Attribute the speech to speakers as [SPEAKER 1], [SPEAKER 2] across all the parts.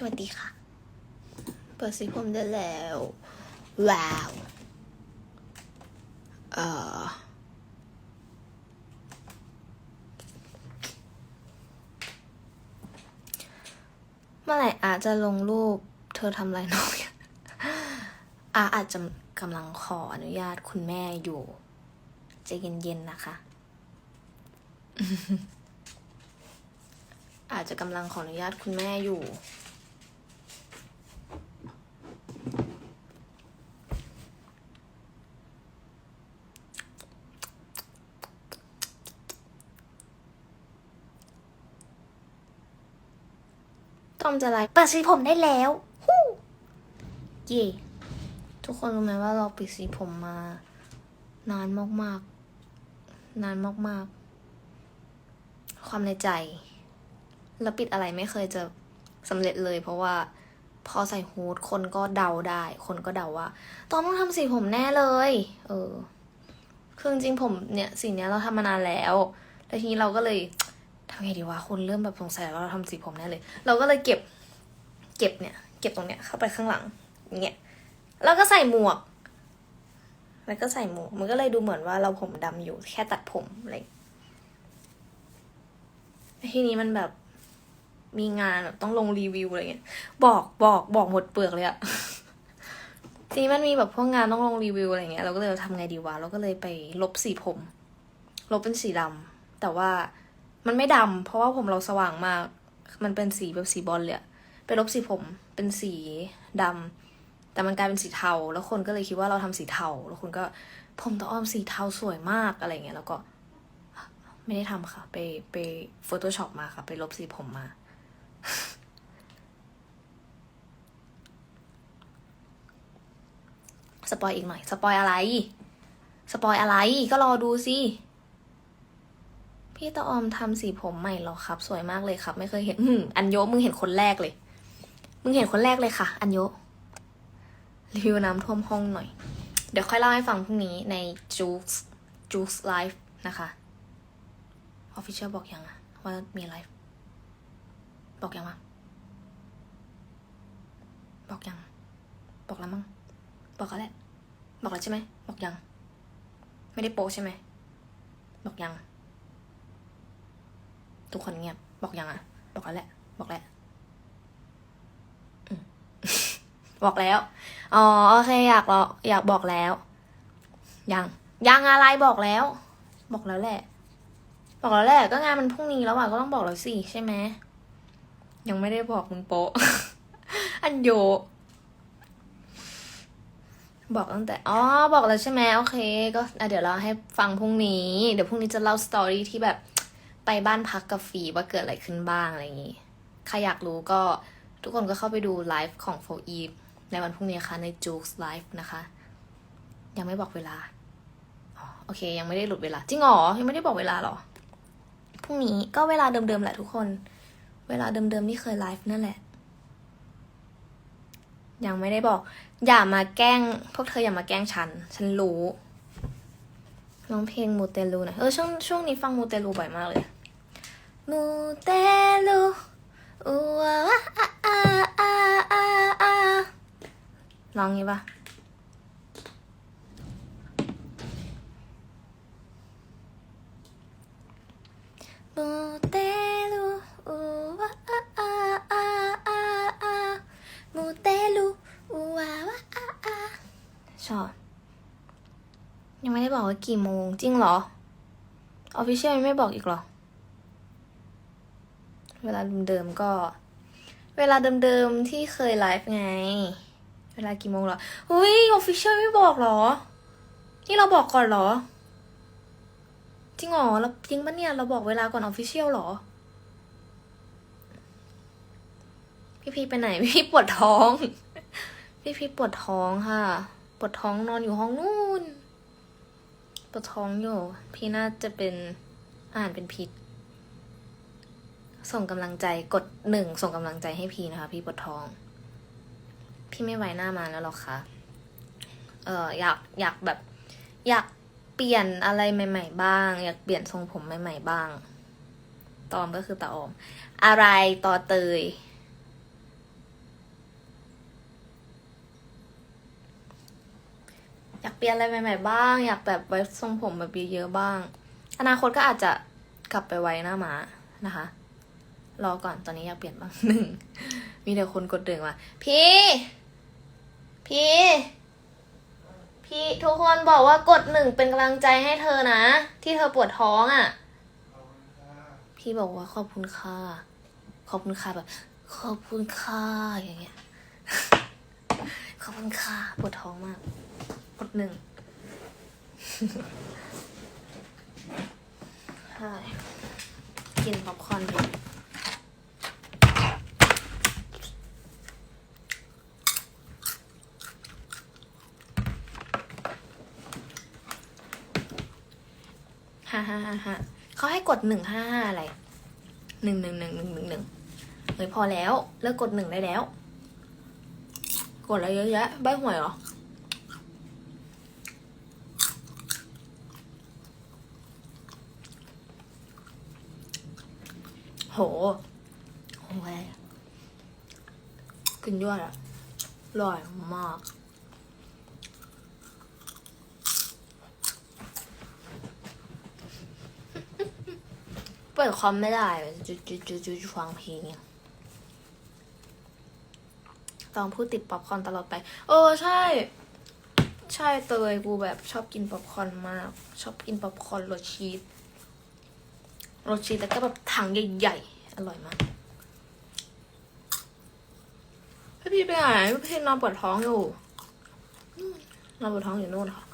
[SPEAKER 1] สวัสดีค่ะ เปิดสีผมได้แล้ว ว้าว เอ่อ เมื่อไหร่อาจจะลงรูปเธอทำอะไรน้องอาอาจจะกำลังขออนุญาตคุณแม่อยู่ใจเย็นๆนะคะ อาจจะกำลังขออนุญาตคุณแม่อยู่ อมจะไลฟ์ปิดสีผมได้แล้วฮู้เย่ทุกคนรู้ไหมว่าเราปิดสีผมมา นานมากๆ นานมากๆ ความในใจ แล้วปิดอะไรไม่เคยจะสำเร็จเลย เพราะว่าพอใส่ฮูดคนก็เดาได้ คนก็เดาว่าตอนต้องทำสีผมแน่เลย เออ คือจริงผมเนี่ยสีเนี้ยเราทำมานานแล้ว แล้วทีนี้เราก็เลย ทำไงดีวะคนเริ่มแบบสงสัยว่าเราทำสีผมแน่เลย เราก็เลยเก็บ เก็บเนี่ย เก็บตรงเนี้ยเข้าไปข้างหลังอย่างเงี้ยแล้วก็ใส่หมวก แล้วก็ใส่หมวก มันก็เลยดูเหมือนว่าเราผมดำอยู่แค่ตัดผมอะไรทีนี้มันแบบมีงานแบบต้องลงรีวิวอะไรเงี้ย บอกบอกบอกหมดเปลือกเลยอะทีนี้มันมีแบบพวกงานต้องลงรีวิวอะไรเงี้ย เราก็เลยทำไงดีวะ เราก็เลยไปลบสีผม ลบเป็นสีดำแต่ว่า มันไม่ดำเพราะว่าผมเราสว่างมาก มันเป็นสีแบบสีบอลเลยอะไปลบสีผมเป็นสีดำแต่มันกลายเป็นสีเทา แล้วคนก็เลยคิดว่าเราทำสีเทา แล้วคนก็ผมตาอ้อมสีเทาสวยมากอะไรเงี้ย แล้วก็ ไม่ได้ทำค่ะ ไปไป Photoshop มาค่ะ ไปลบสีผมมา สปอยอีกหน่อย สปอยอะไร สปอยอะไร ก็รอดูสิ พี่ตาออมทำสีผมใหม่หรอครับ สวยมากเลยครับ ไม่เคยเห็นอืมอันโยมึงเห็นคนแรกเลย มึงเห็นคนแรกเลยค่ะ อันโยรีวิวน้ำท่วมห้องหน่อย เดี๋ยวค่อยเล่าให้ฟังพรุ่งนี้ในจูสจูสไลฟ์นะคะออฟฟิเชียลบอกยังอะว่ามีไลฟ์บอกยังวะบอกยัง บอกแล้วมั้งบอกแล้วแหละบอกแล้วใช่ไหมบอกยัง ไม่ได้โปะใช่ไหมบอกยัง ทุกคนเงียบ บอกยังอะบอกแล้วแหละ บอกแล้วบอกแล้ว อ๋อโอเคอยากรออยากบอกแล้ว ยัง ยังอะไรบอกแล้ว บอกแล้วแหละ บอกแล้วแหละก็งานมันพรุ่งนี้แล้วอะก็ต้องบอกแล้วสิใช่ไหมยังไม่ได้บอกมึงโปะอันโย บอกตั้งแต่ อ๋อ บอกแล้วใช่ไหมโอเค ก็เดี๋ยวเราให้ฟังพรุ่งนี้ เดี๋ยวพรุ่งนี้จะเล่าสตอรี่ที่แบบ ไปบ้านพักกับฟีว่าเกิดอะไรขึ้นบ้างอะไรอย่างนี้ใครอยากรู้ก็ทุกคนก็เข้าไปดูไลฟ์ของโฟอีฟในวันพรุ่งนี้ค่ะในจูสไลฟ์นะคะ ยังไม่บอกเวลาโอเค ยังไม่ได้หลุดเวลาจริงเหรอยังไม่ได้บอกเวลาหรอพรุ่งนี้ก็เวลาเดิมๆแหละทุกคน เวลาเดิมๆที่เคยไลฟ์นั่นแหละ ยังไม่ได้บอก อย่ามาแกล้ง พวกเธออย่ามาแกล้งฉัน ฉันรู้ร้องเพลงมูเตลูหน่อยเออช่วงช่วงนี้ฟังมูเตลูบ่อยมากเลย มูเตลูอูวาอาอาอาอาอาร้องงี้ปะมูเตลูอูวาอาอาอาอาามูเตลูอูวาวาอาอาชอบยังไม่ได้บอกว่ากี่โมง จริงเหรอออฟฟิเชียลไม่บอกอีกเหรอ เวลาเดิมๆก็ เวลาเดิมๆที่เคยไลฟ์ไง เวลากี่โมงหรออุ้ยออฟฟิเชียลไม่บอกหรอ นี่เราบอกก่อนหรอ จริงหรอเราจริงปะเนี่ย เราบอกเวลาก่อนออฟฟิเชียลหรอ พี่พีไปไหน พี่ปวดท้อง พี่พีปวดท้องค่ะ ปวดท้องนอนอยู่ห้องนู่นปวดท้องอยู่ พี่น่าจะเป็นอาหารเป็นพิษ ส่งกำลังใจกดหนึ่งส่งกำลังใจให้พี่นะคะ พี่ปวดท้อง พี่ไม่ไวหน้ามาแล้วหรอกคะ่ะ เอออยากอยากแบบ อยากเปลี่ยนอะไรใหม่ ๆ บ้าง อยากเปลี่ยนทรงผมใหม่ ๆ บ้าง ตอมก็คือตาออม อะไรต่อเตยอยากเปลี่ยนอะไรใหม่ ๆ บ้าง อยากแบบไว้ทรงผมแบบเยอะๆบ้าง อนาคตก็อาจจะกลับไปไว้หน้ามานะคะ รอก่อนตอนนี้อยากเปลี่ยนบ้างหนึ่งมีแต่คนกดดึงมาพี่ พี่ พี่ทุกคนบอกว่ากดหนึ่งเป็นกำลังใจให้เธอนะ ที่เธอปวดท้องอะ่ะ พี่บอกว่าขอบคุณค่ะ ขอบคุณค่ะแบบ ขอบคุณค่ะอย่างเงี้ย ขอบคุณค่ะปวดท้องมาก กดหนึ่งใช่กินป๊อปคอร์นอยู่าฮ่าฮ่าฮ่าเขาให้กดหนึ่งห้าห้าอะไรหนึ่งหนึ่งหนึ่งหนึ่งหนึ่งหนึ่งเฮ้ยพอแล้วเลิกกดหนึ่งได้แล้ว กดอะไรเยอะแยะใบหวยเหรอโหโหยกินด้วยอะอร่อยมาก เปิดคอมไม่ได้จุดจุดจุดจุดฟังเพลงอะต้องพูดติดป๊อปคอนตลอดไป เออใช่ ใช่เตยกูแบบชอบกินป๊อปคอนมาก ชอบกินป๊อปคอนรสชีสรสชีสแล้วก็แบบถังใหญ่ๆ อร่อยมากพี่พี่ไปไหนพี่นอนปวดท้องอยู่นู่นนอนปวดท้องอยู่นู่นค่ะ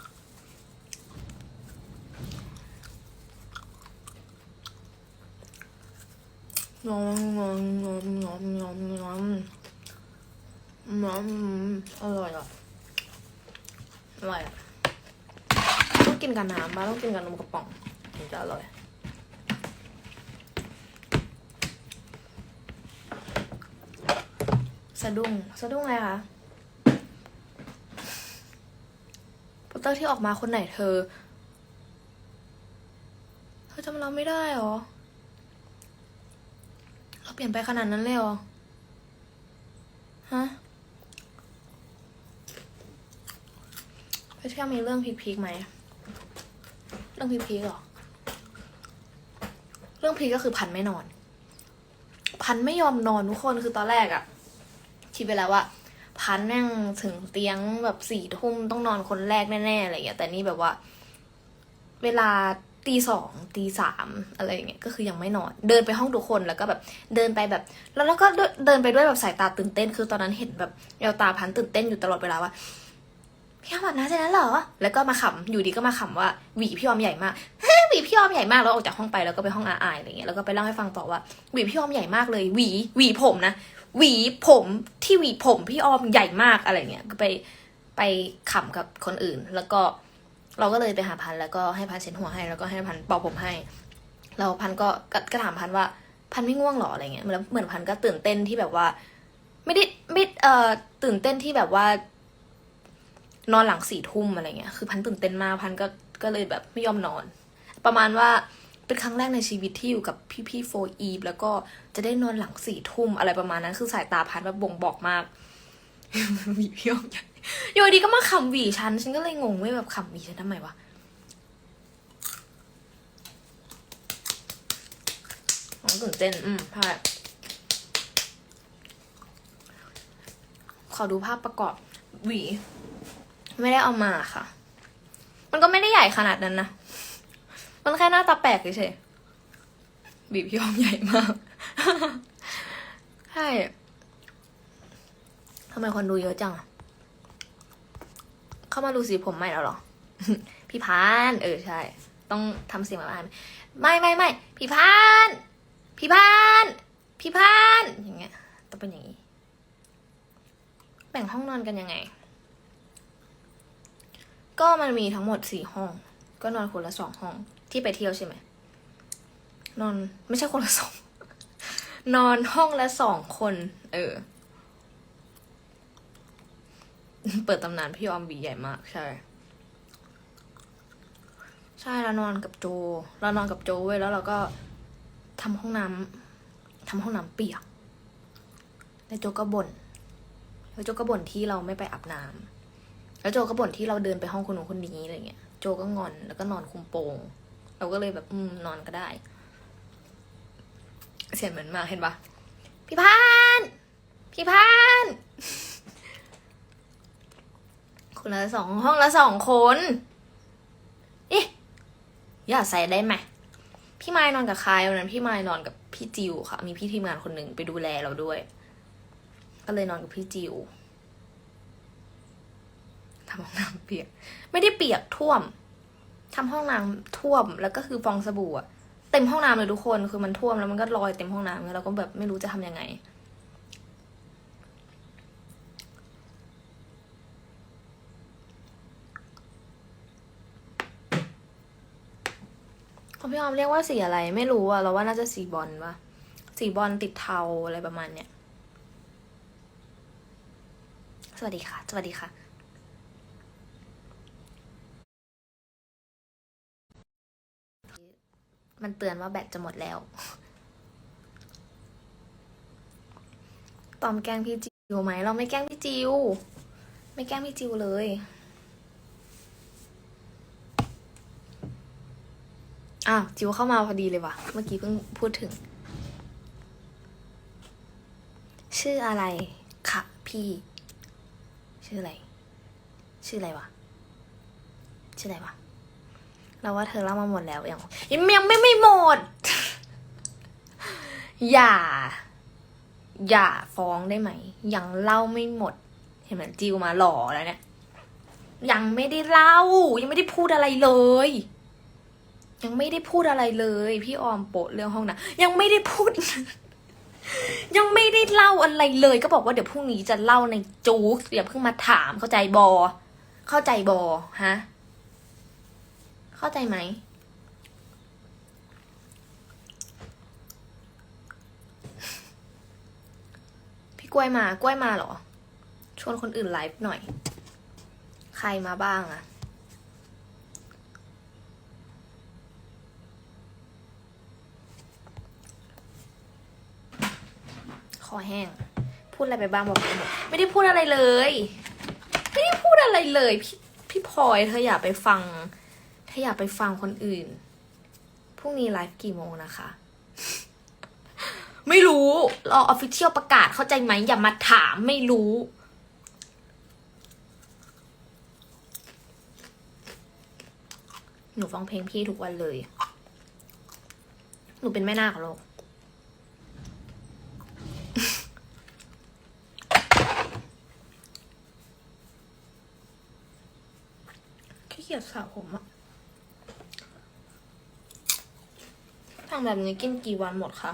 [SPEAKER 1] งอมงอมงอมงอมงอมงอมงอมอร่อยอะอร่อยอะต้องกินกับน้ำบ้าต้องกินกับนมกระป๋องถึงจะอร่อยสะดุ้งสะดุ้งอะไรคะโปสเตอร์ที่ออกมาคนไหนเธอ เธอจำเราไม่ได้หรอ เราเปลี่ยนไปขนาดนั้นเลยเหรอ ฮะพี่เที่ยวมีเรื่องพีคๆไหม เรื่องพีคๆหรอ เรื่องพีคก็คือพันไม่นอน พันไม่ยอมนอนทุกคนคือตอนแรกอะคิดไปแล้วว่าพันแม่งถึงเตียงแบบสี่ทุ่มต้องนอนคนแรกแน่ๆอะไรอย่างเงี้ยแต่นี่แบบว่า เวลา ตีสองตีสามอะไรอย่างเงี้ยก็คือยังไม่นอน เดินไปห้องทุกคนแล้วก็แบบเดินไปแบบ แล้วแล้วก็เดินไปด้วยแบบสายตาตื่นเต้น คือตอนนั้นเห็นแบบแววตาพันตื่นเต้นอยู่ตลอดเวลาว่าพี่ออมอาบน้ำเสร็จแล้วเหรอ แล้วก็มาขำอยู่ดีก็มาขำว่าหวีพี่ออมใหญ่มากหวีพี่ออมใหญ่มากแล้วออกจากห้องไปแล้วก็ไปห้องอาอายอะไรเงี้ยแล้วก็ไปเล่าให้ฟังต่อว่าหวีพี่ออมใหญ่มากเลยหวีหวีผมนะหวีผมที่หวีผมพี่ออมใหญ่มากอะไรเงี้ยก็ไปไปขำกับคนอื่นแล้วก็ เราก็เลยไปหาพันแล้วก็ให้พันเช็ดหัวให้แล้วก็ให้พันเป่าผมให้แล้วพันก็ก็ถามพันว่าพันไม่ง่วงหรออะไรเงี้ยแล้วเหมือนพันก็ตื่นเต้นที่แบบว่า ไม่ได้ไม่เอ่อตื่นเต้นที่แบบว่า นอนหลังสี่ทุ่มอะไรเงี้ยคือพันตื่นเต้นมากพันก็ก็เลยแบบไม่ยอมนอน ประมาณว่าเป็นครั้งแรกในชีวิตที่อยู่กับพี่พี่โฟอีฟแล้วก็จะได้นอนหลังสี่ทุ่มอะไรประมาณนั้น คือสายตาพันแบบบ่งบอกมากหวีพี่ออมใหญ่ อยู่ดีก็มาขำหวีฉัน ฉันก็เลยงงว่าแบบขำหวีฉันทำไมวะอ๋อตื่นเต้น อืมใช่ขอดูภาพประกอบหวี ไม่ได้เอามาค่ะ มันก็ไม่ได้ใหญ่ขนาดนั้นนะ มันแค่หน้าตาแปลกเฉยๆบีบพี่ออมใหญ่มากใช่ทำไมคนดูเยอะจังอะ เข้ามาดูสีผมใหม่แล้วหรอ พี่พาน เออใช่ ต้องทำเสียงแบบอ่านไม่ไม่ไม่พี่พาน พี่พาน พี่พาน อย่างเงี้ยต้องเป็นอย่างนี้ แบ่งห้องนอนกันยังไง ก็มันมีทั้งหมดสี่ห้อง ก็นอนคนละสองห้อง ที่ไปเที่ยวใช่ไหมนอนไม่ใช่คนละสองนอนห้องละสองคน เออ เปิดตำนานพี่ออมบีใหญ่มาก ใช่ ใช่แล้วนอนกับโจ เรานอนกับโจไว้ยแล้วเราก็ทำห้องน้ำทำห้องน้ำเปียกแล้วโจก็บ่นแล้วโจก็บ่นที่เราไม่ไปอาบน้แล้วโจก็บ่นที่เราเดินไปห้องคนนู้นคนนี้อะไรเงี้ย โจก็งอนแล้วก็นอนคุมโปง เราก็เลยแบบอืมนอนก็ได้ เสียงเหมือนมากเห็นปะพี่พาน พี่พาน คนละสองห้องละสองคนอ๊อย่าใส่ได้ไหมพี่ไม้นอนกับใครวันนั้นพี่ไม้นอนกับพี่จิวค่ะ มีพี่ทีมงานคนหนึ่งไปดูแลเราด้วย ก็เลยนอนกับพี่จิวทำห้องน้ำเปียก ไม่ได้เปียกท่วมทำห้องน้ำท่วมแล้วก็คือฟองสบู่เต็มห้องน้ำเลยทุกคนคือมันท่วมแล้วมันก็ลอยเต็มห้องน้ำแล้วเราก็แบบไม่รู้จะทำยังไง ของพี่ออมเรียกว่าสีอะไร ไม่รู้อะเราว่าน่าจะสีบอลปะสีบอลติดเทาอะไรประมาณเนี้ยสวัสดีค่ะ สวัสดีค่ะมันเตือนว่าแบตจะหมดแล้ว ตอมแกล้งพี่จิวไหม เราไม่แกล้งพี่จิว ไม่แกล้งพี่จิวเลย อ้าวจิวเข้ามาพอดีเลยว่ะ เมื่อกี้เพิ่งพูดถึง ชื่ออะไรคะพี่ ชื่ออะไร ชื่ออะไรวะ ชื่ออะไรวะ เราว่าเธอเล่ามาหมดแล้วยังยังยังไม่ไม่หมด อย่า อย่าฟ้องได้ไหม ยังเล่าไม่หมด เห็นเหมจิวมาหล่อแล้วเนี่ย ยังไม่ได้เล่า ยังไม่ได้พูดอะไรเลย ยังไม่ได้พูดอะไรเลย พี่ออมโปะเรื่องห้องนะยังไม่ได้พูด ยังไม่ได้เล่าอะไรเลย ก็บอกว่าเดี๋ยวพรุ่งนี้จะเล่าในจู๊กอย่าเพิ่งมาถามเข้าใจบอ เข้าใจบอฮะเข้าใจไหมพี่กล้วยมากล้วยมาเหรอชวนคนอื่นไลฟ์หน่อย ใครมาบ้างอะ อแห้ง พูดอะไรไปบ้างบอกไปหมดไม่ได้พูดอะไรเลย ไม่ได้พูดอะไรเลยพี่พี่พลอยเธออย่าไปฟังเธออย่าไปฟังคนอื่นพรุ่งนี้ไลฟ์กี่โมงนะคะ ไม่รู้รอออฟฟิเชียลประกาศเข้าใจไหมอย่ามาถามไม่รู้หนูฟังเพลงพี่ทุกวันเลย หนูเป็นแม่นาคเหรอลูก ขี้เกียจ สระผมอะทำแบบนี้กินกี่วันหมดคะ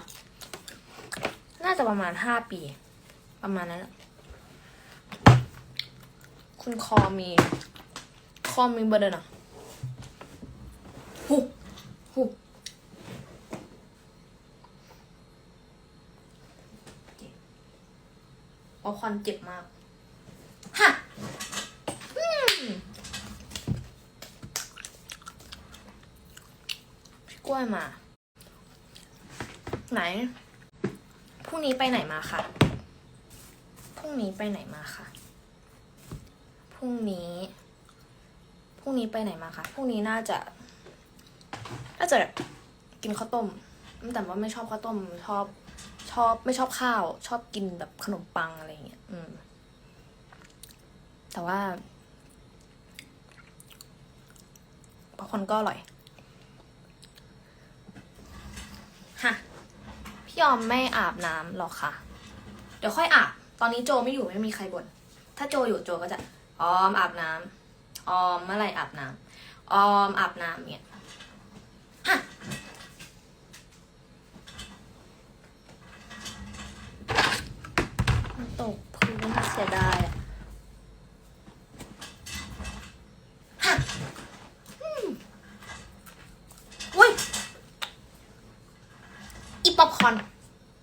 [SPEAKER 1] น่าจะประมาณห้าปี ประมาณนั้นแหละคุณคอมี คอมีเบอร์เดนอะหุหุเอาควันเจ็บมากฮะอืม พี่กล้ วยมา ไหนพรุ่งนี้ไปไหนมาคะพรุ่งนี้ไปไหนมาคะพรุ่งนี้พรุ่งนี้ไปไหนมาคะพรุ่งนี้น่าจะ น่าจะกินข้าวต้มแต่ว่าไม่ชอบข้าวต้มชอบชอบไม่ชอบข้าว ชอบกินแบบขนมปังอะไรอย่างเงี้ย อืม แต่ว่าบางคนก็อร่อย ฮะ พี่ยอมไม่อาบน้ำหรอกค่ะ เดี๋ยวค่อยอาบ ตอนนี้โจไม่อยู่ไม่มีใครบ่น ถ้าโจอยู่โจก็จะ ออมอาบน้ำออมเมื่อไรอาบน้ำออมอาบน้ำเนี่ยฮะตกพื้นเสียดายอะฮะอืมอุ้ย อีป๊อป คอน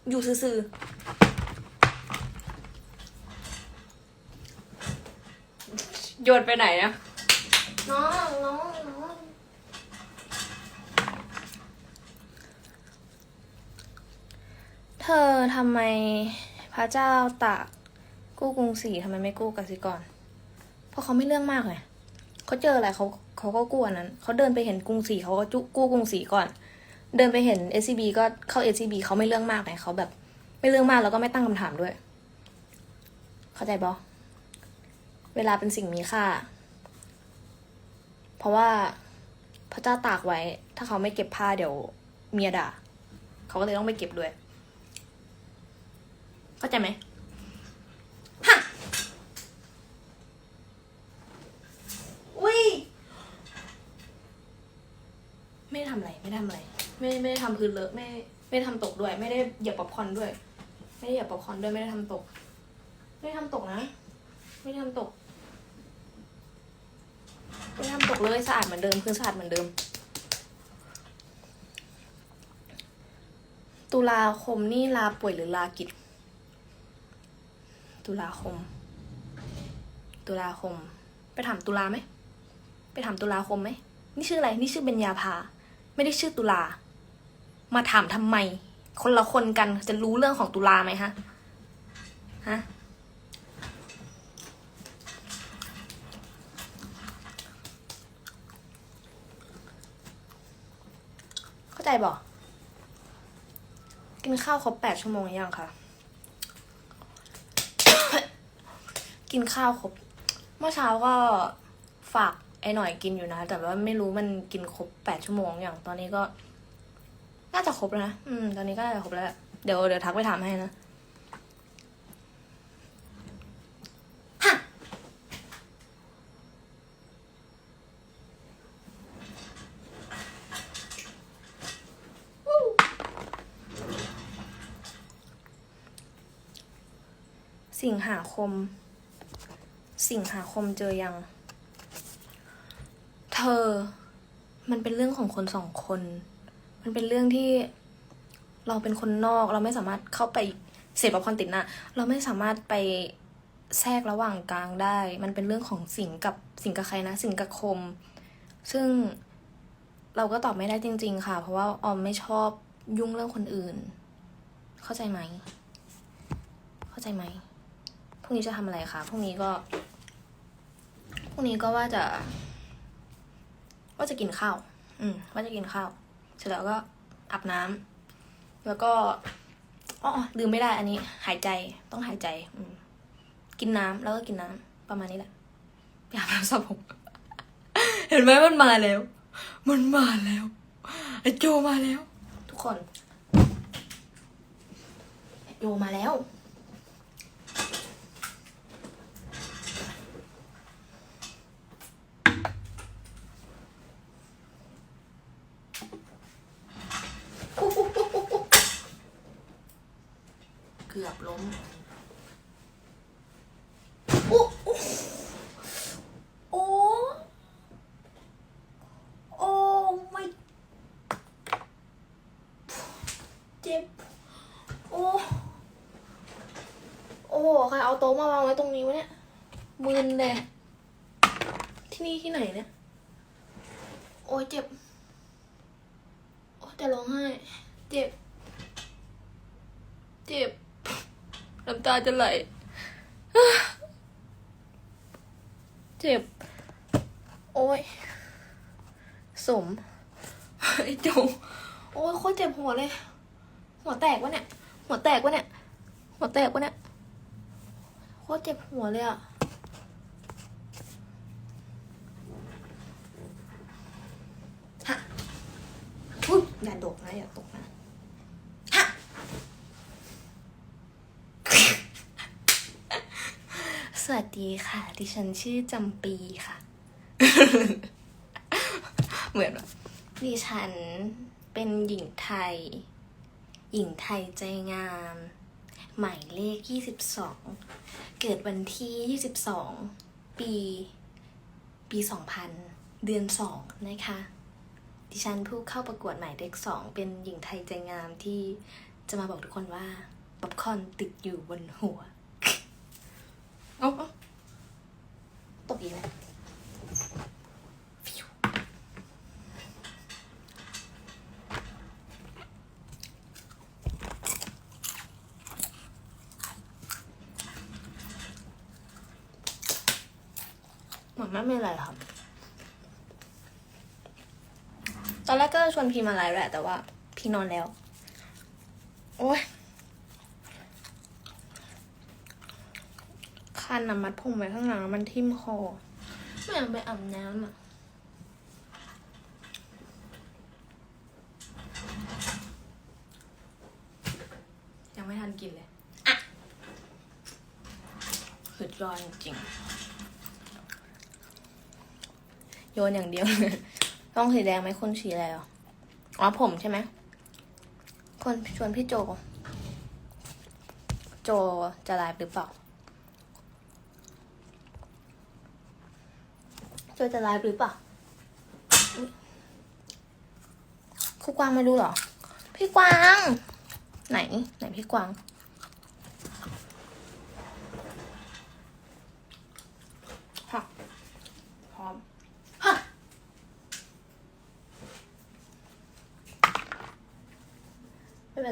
[SPEAKER 1] อยู่ซื่อๆโยนไปไหนนะน้องน้องน้องเธอทำไมพระเจ้าตากกู้กรุงศรีทำไมไม่กู้กสิกรพราะเขาไม่เรื่องมากเลยเขาเจออะไรเขาเขาก็กู้อันนั้น เขาเดินไปเห็นกรุงศรีเขาก็จุกู้กรุงศรีก่อน เดินไปเห็น SCB ก็เข้า SCB เขาไม่เรื่องมากเลยเขาแบบ ไม่เรื่องมากแล้วก็ไม่ตั้งคำถามด้วย เข้าใจปะเวลาเป็นสิ่งมีค่า เพราะว่าพระเจ้าตากไว้ ถ้าเขาไม่เก็บผ้าเดี๋ยวเมียด่า เขาก็เลยต้องไปเก็บด้วย เข้าใจไหมฮะอุ้ยไม่ทำอะไร ไม่ทำอะไร ไม่ไม่ได้ทำพื้นเลอะไม่ไม่ได้ทำตกด้วย ไม่ได้เหยียบป๊อปคอร์นด้วย ไม่ได้เหยียบป๊อปคอร์นด้วยไม่ได้ทำตก ไม่ได้ทำตกนะ ไม่ได้ทำตกไม่ได้ทำตกเลยสะอาดเหมือนเดิมพื้นสะอาดเหมือนเดิม ตุลาคมนี่ลาป่วยหรือลากิจ ตุลาคม ตุลาคม ไปถามตุลาไหมไปถามตุลาคมไหมนี่ชื่ออะไร นี่ชื่อเบญญาภา ไม่ได้ชื่อตุลา มาถามทำไม คนละคนกันจะรู้เรื่องของตุลาไหมฮะ ฮะ เข้าใจบอกกินข้าวครบแปดชั่วโมงยังคะกินข้าวครบ เมื่อเช้าก็ฝากไอ้หน่อยกินอยู่นะ แต่ว่าไม่รู้มันกินครบแปดชั่วโมงอย่างตอนนี้ก็ น่าจะครบแล้วนะ อืม ตอนนี้ก็น่าจะครบแล้ว เดี๋ยวเดี๋ยวทักไปถามให้นะฮะสิงหาคม สิงหาคมเจอยัง เธอ มันเป็นเรื่องของคนสองคน มันเป็นเรื่องที่เราเป็นคนนอกเราไม่สามารถเข้าไปเสพความติดนะเราไม่สามารถไปแทรกระหว่างกลางได้ มันเป็นเรื่องของสิงกับสิงกับใครนะ สิงกับคม ซึ่งเราก็ตอบไม่ได้จริง ๆ ค่ะ เพราะว่าออมไม่ชอบยุ่งเรื่องคนอื่น เข้าใจไหม เข้าใจไหมพรุ่งนี้จะทำอะไรคะพรุ่งนี้ก็พรุ่งนี้ก็ว่าจะ ว่าจะกินข้าว อืม ว่าจะกินข้าว เสร็จแล้วก็อาบน้ำแล้วก็อ๋อลืมไม่ได้อันนี้ หายใจต้องหายใจ อืมกินน้ำแล้วก็กินน้ำประมาณนี้แหละไปอาบน้ำสระผมเห็นไหมมันมาแล้ว มันมาแล้วไอโจมาแล้ว ทุกคนไอโจมาแล้ว เกือบล้มโอ้โอ้โอ้โอ้ไม่ เจ็บ โอ้ โอ้โหใครเอาโต๊ะมาวางไว้ตรงนี้วะเนี่ยมึนเลย ที่นี่ที่ไหนเนี่ย โอ้ยเจ็บ โอ้จะร้องไห้ เจ็บ เจ็บ น้ำตาจะไหล เจ็บ โอ้ย สม ไอ้จงโอ้ยโคตรเจ็บหัวเลย หัวแตกวะเนี่ย หัวแตกวะเนี่ย หัวแตกวะเนี่ยโคตรเจ็บหัวเลยอะฮะอุ๊ยอย่าตกนะอย่าตกนะฮะสวัสดีค่ะ ดิฉันชื่อจำปีค่ะ เหมือนแบบดิฉันเป็นหญิงไทย หญิงไทยใจงาม หมายเลข 22 เกิดวันที่ 22 ปี ปี 2000 เดือน 2 นะคะ ดิฉันผู้เข้าประกวดหมายเลข 2 เป็นหญิงไทยใจงามที่จะมาบอกทุกคนว่าป๊อปคอนติดอยู่บนหัวเอาเอาตบอีกแล้วฟิว เหมือน ไม่มีอะไรครับ ตอนแรกก็ชวนพี่มาไลฟ์แหละ แต่ว่า พี่นอนแล้ว โอ้ยคันนะมัดผมไว้ข้างหลังแล้วมันทิ่มคอไม่อยากไปอาบน้ำอะยังไม่ทันกินเลย อะหืดร้อนจริงๆ โยนอย่างเดียว ต้องสีแดงไหมคนสีอะไรอะอ๋อผมใช่ไหม คนชวนพี่โจ โจจะไลฟ์หรือเปล่า โจจะไลฟ์หรือเปล่าอุ๊ยครูกวางไม่รู้เหรอ พี่กวาง ไหน ไหนพี่กวาง ฮะ พร้อม ฮะ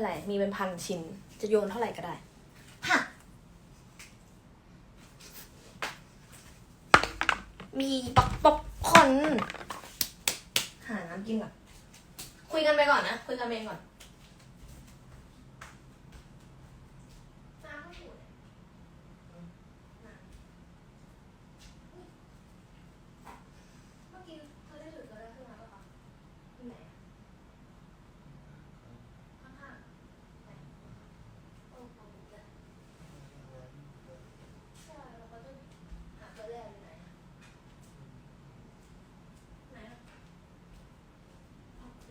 [SPEAKER 1] ไม่เป็นไรมีเป็นพันชิ้น จะโยนเท่าไหร่ก็ได้ ฮะ มีป๊อกป๊อกคอนหาน้ำกินก่อนคุยกันไปก่อนนะ คุยกันเองก่อนน้ำไม่อยู่เลยน้ำเมื่อกี้เธอได้ถือเธอได้ขึ้นมาปะคะที่ไหนอะข้างๆไหนโอ้โหเลยใช่แล้วเขาจะหาตัวแรกอยู่ไหนอะไหนอะโอเค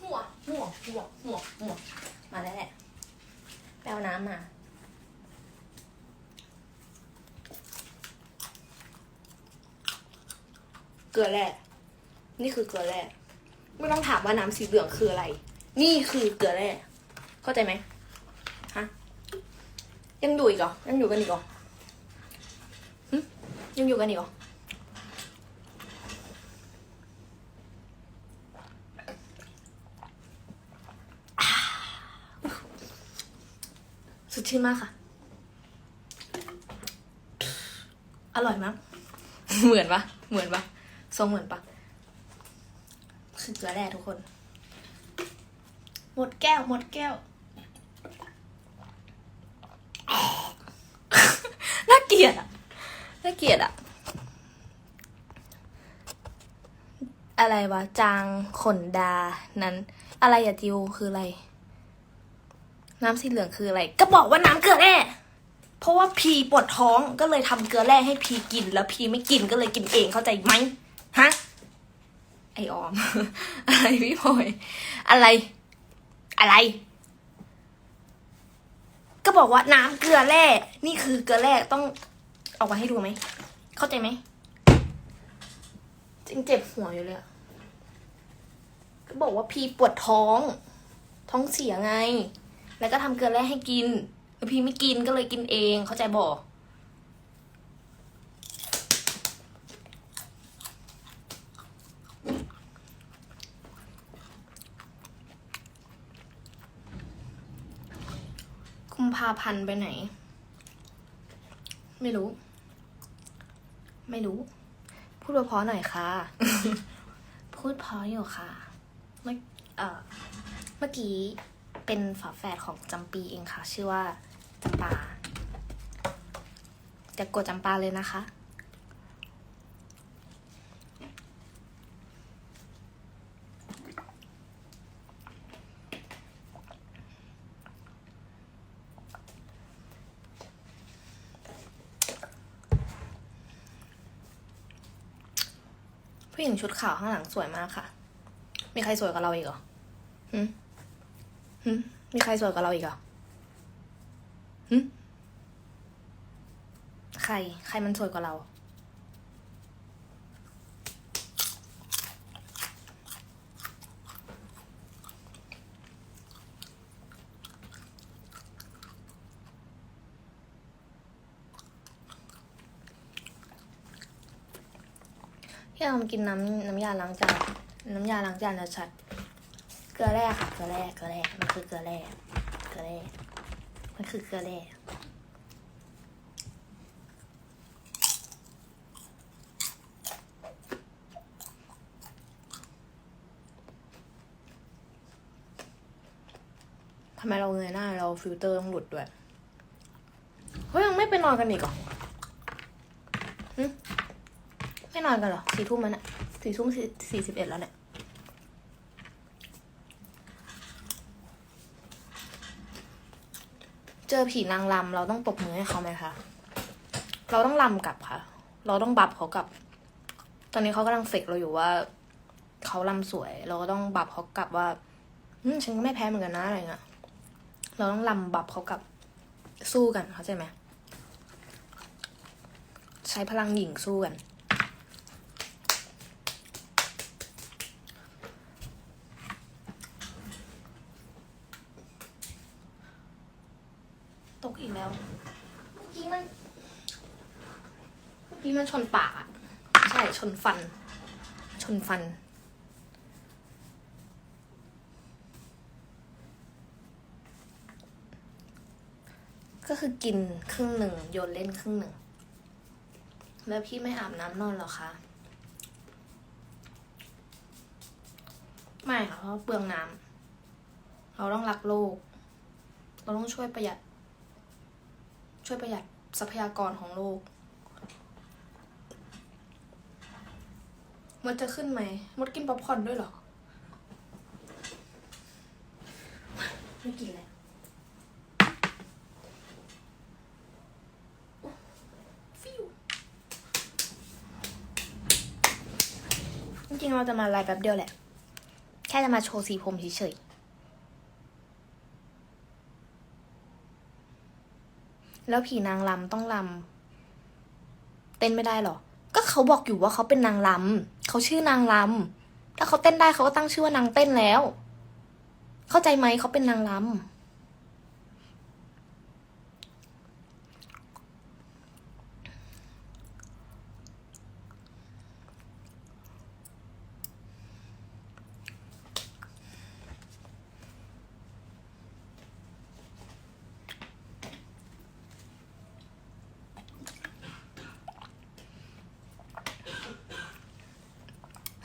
[SPEAKER 1] หัวหัวหัวหัวหัวมาแล้วแหละไปเอาน้ำ มาเกลือแร่นี่คือเกลือแร่ไม่ต้องถามว่าน้ำสีเหลืองคืออะไร นี่คือเกลือแร่เข้าใจไหมฮะยังอยู่อีกเหรอยังอยู่กันอีกเหรอยังอยู่กันอีกเหรอ ชื่นมากค่ะ อร่อยมาก เหมือนปะเหมือนปะทรงเหมือนปะคือเกลือแร่ทุกคน หมดแก้ว หมดแก้ว น่าเกลียดอะ น่าเกลียดอะ อะไรวะ จางขนดา นั้น อะไรอะจิวคืออะไร น้ำสีเหลืองคืออะไร ก็บอกว่าน้ำเกลือแร่เพราะว่าพีปวดท้องก็เลยทำเกลือแร่ให้พีกิน แล้วพีไม่กินก็เลยกินเองเข้าใจไหมฮะไอออม อะไรพี่พลอยอะไร อะไร ก็บอกว่าน้ำเกลือแร่นี่คือเกลือแร่ต้องเออกมาให้ดูไหมเข้าใจไหมจริงเจ็บหัวอยู่เลยอะก็บอกว่าพีปวดท้อง ท้องเสียไง แล้วก็ทำเกลือแร่ให้กินแล้วพี่ไม่กินก็เลยกินเอง เข้าใจบอกกุมภาพันธ์ไปไหน ไม่รู้ ไม่รู้ พูดเพราะๆหน่อยค่ะ พูดเพราะอยู่ค่ะ เมื่อเอ่อเมื่อกี้ เป็นฝาแฝดของจำปีเองค่ะ ชื่อว่าจำปาจะกดจำปาเลยนะคะ ผู้หญิงชุดขาวข้างหลังสวยมากค่ะ มีใครสวยกว่าเราอีกเหรอ หืม มีใครสวยกว่าเราอีกเหรอหึใคร ใครมันสวยกว่าเรา พี่เอามากินน้ำน้ำยาล้างจาน น้ำยาล้างจานชัด เกลือแร่ค่ะ เกลือแร่ เกลือแร่ มันคือเกลือแร่ เกลือแร่ มันคือเกลือแร่ทำไมเราเงยหน้า เราฟิลเตอร์ต้องหลุดด้วย เฮ้ย ยังไม่ไปนอนกันอีกเหรอไม่นอนกันเหรอสี่ทุ่มแล้วเนี่ยสี่ทุ่มสี่สิบเอ็ดแล้วเนี่ย จอผีนางรำเราต้องปบมือให้เขาไหมคะ เราต้องรำกลับค่ะ เราต้องบับเขากลับ ตอนนี้เขากำลังเฟกเราอยู่ว่าเขารำสวย เราก็ต้องบับเขากลับว่าอืมฉันก็ไม่แพ้เหมือนกันนะอะไรเงี้ย เราต้องรำบับเขากลับสู้กันเข้าใจไหมใช้พลังหญิงสู้กัน ตกอีกแล้ว เมื่อกี้มัน เมื่อกี้มันชนปากอะใช่ชนฟัน ชนฟัน ก็คือกินครึ่งหนึ่งโยนเล่นครึ่งหนึ่ง แล้วพี่ไม่อาบน้ำนอนหรอคะไม่ค่ะเพราะเปลืองน้ำเราต้องรักโลก เราต้องช่วยประหยัด ช่วยประหยัดทรัพยากรของโลก มันจะขึ้นไหม มดกินป๊อปคอร์นด้วยเหรอ ไม่กินแล้วฟิวจริงๆเราจะมาไลฟ์แป๊บเดียวแหละ แค่จะมาโชว์สีผมเฉยๆ แล้วผีนางรำต้องรำเต้นไม่ได้หรอ ก็เขาบอกอยู่ว่าเขาเป็นนางรำ เขาชื่อนางรำถ้าเขาเต้นได้เขาก็ตั้งชื่อว่านางเต้นแล้ว เข้าใจไหมเขาเป็นนางรำ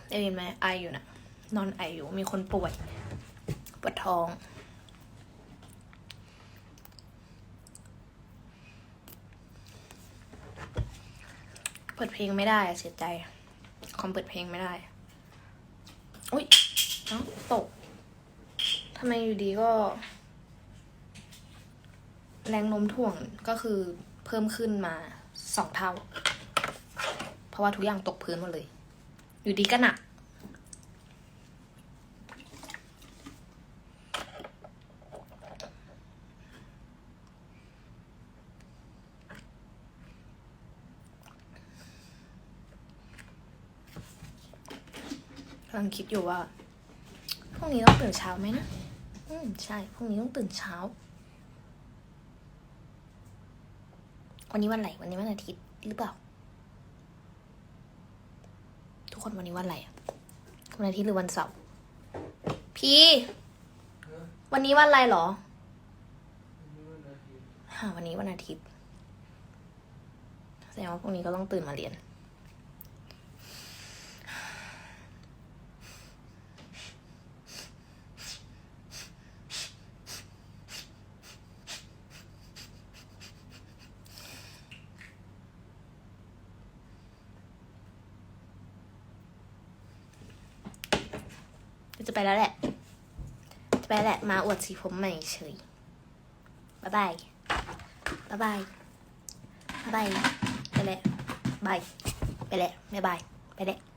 [SPEAKER 1] ได้ยินไหมไออยู่นะนอนไออยู่มีคนป่วยปวดท้อง เปิดเพลงไม่ได้เสียใจ คอมเปิดเพลงไม่ได้อุ้ยเอ้าตกทำไมอยู่ดีก็ แรงโน้มถ่วงก็คือเพิ่มขึ้นมาสองเท่า เพราะว่าทุกอย่างตกพื้นหมดเลย อยู่ดีก็หนัก กำลังคิดอยู่ว่า พรุ่งนี้ต้องตื่นเช้าไหมนะ อืม ใช่ พรุ่งนี้ต้องตื่นเช้า วันนี้วันอะไรวันนี้วันอาทิตย์หรือเปล่า กคนวันนี้วันอะไรอะวันอาทิตย์หรือวันเสาร์พี่ วันนี้วันอะไรเหรอฮะวันนี้วันอาทิตย์แสดงว่าพรุ่งนี้ก็ต้องตื่นมาเรียน ไปแล้วแหละ จะไปแหละมาอวดสีผมใหม่เฉยบ๊ายบายบ๊ายบายบ๊ายบายไปแล้วบายไปแล้วบ๊ายบายไปแล้ว